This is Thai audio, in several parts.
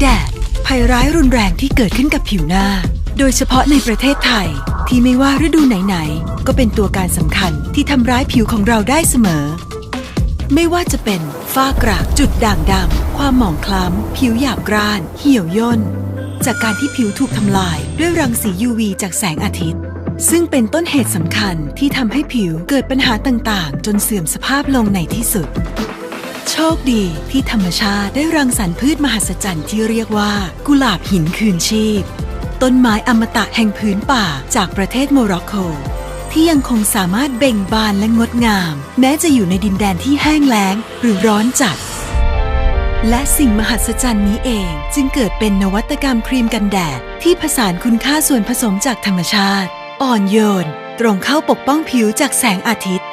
แดด ภัยร้ายรุนแรงที่เกิดขึ้นกับผิวหน้า โดยเฉพาะในประเทศไทย ที่ไม่ว่าฤดูไหนๆ ก็เป็นตัวการสำคัญที่ทำร้ายผิวของเราได้เสมอ ไม่ว่าจะเป็นฝ้ากระจุดด่างดำความหมองคล้ำ ผิวหยาบกร้าน เหี่ยวย่น จากการที่ผิวถูกทำลายด้วยรังสี UV จากแสงอาทิตย์ ซึ่งเป็นต้นเหตุสำคัญที่ทำให้ผิวเกิดปัญหาต่างๆ จนเสื่อมสภาพลงในที่สุด คดีที่ธรรมชาติได้รังสรรค์พืชมหัศจรรย์ที่เรียกว่า กุหลาบหินคืนชีพ ต้นไม้อมตะแห่งพื้นป่าจากประเทศโมร็อกโก ที่ยังคงสามารถเบ่งบานและงดงาม แม้จะอยู่ในดินแดนที่แห้งแล้งหรือร้อนจัด และสิ่งมหัศจรรย์นี้เองจึงเกิดเป็นนวัตกรรมครีมกันแดด ที่ผสานคุณค่าส่วนผสมจากธรรมชาติ อ่อนโยน ตรงเข้าปกป้องผิวจากแสงอาทิตย์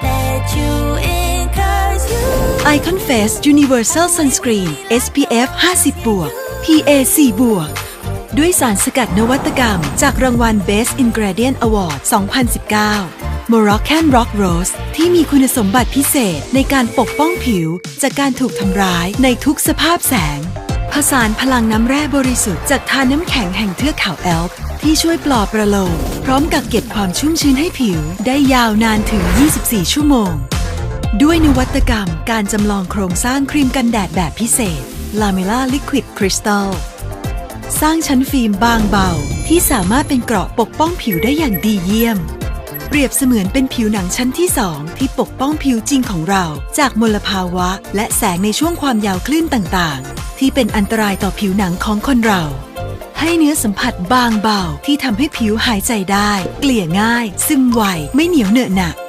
Icon Face Universal Sunscreen SPF 50บวก PA 4บวก ด้วยสารสกัดนวัตกรรม จากรางวัล Best Ingredient Award 2019 Moroccan Rock Rose ที่มีคุณสมบัติพิเศษในการปกป้องผิว จากการถูกทำร้ายในทุกสภาพแสง ผสานพลังน้ำแร่บริสุทธิ์จากทานน้ำแข็งแห่งเทือกเขาแอลป์ที่ช่วยปลอบประโลมพร้อมกับเก็บความชุ่มชื้นให้ผิว ได้ยาวนานถึง 24 ชั่วโมง ด้วยนวัตกรรมการจำลองโครงสร้างครีมกันแดดแบบพิเศษ Lamella Liquid Crystal สร้างชั้นฟิล์มบางเบา ที่สามารถเป็นเกราะปกป้องผิวได้อย่างดีเยี่ยม เปรียบเสมือนเป็นผิวหนังชั้นที่2ที่ปกป้องผิวจริงของเรา จากมลภาวะ และแสงในช่วงความยาวคลื่นต่างๆ ที่เป็นอันตรายต่อผิวหนังของคนเรา ให้เนื้อสัมผัสบางเบาที่ทำให้ผิวหายใจได้ เกลี่ยง่าย ซึมไวไม่เหนียวเหนอะหนะพ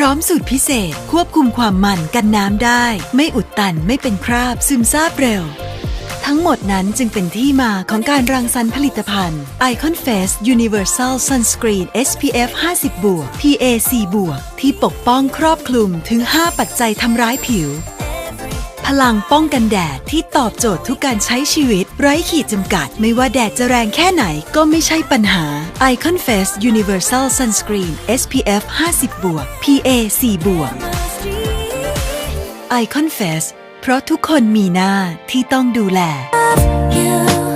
ร้อมสูตรพิเศษควบคุมความมันกันน้ำได้ ไม่อุดตันไม่เป็นคราบซึมซาบเร็ว ทั้งหมดนั้นจึงเป็นที่มาของการรังสรรค์ผลิตภัณฑ์ Icon Face Universal Sunscreen SPF 50 PA 4 ที่ปกป้องครอบคลุมถึง 5 ปัจจัยทำร้ายผิว พลังป้องกันแดดที่ตอบโจทย์ทุกการใช้ชีวิต ไร้ขีดจำกัด ไม่ว่าแดดจะแรงแค่ไหนก็ไม่ใช่ปัญหา Icon Face Universal Sunscreen SPF 50บวก PA 4บวก Icon Face เพราะทุกคนมีหน้าที่ต้องดูแล you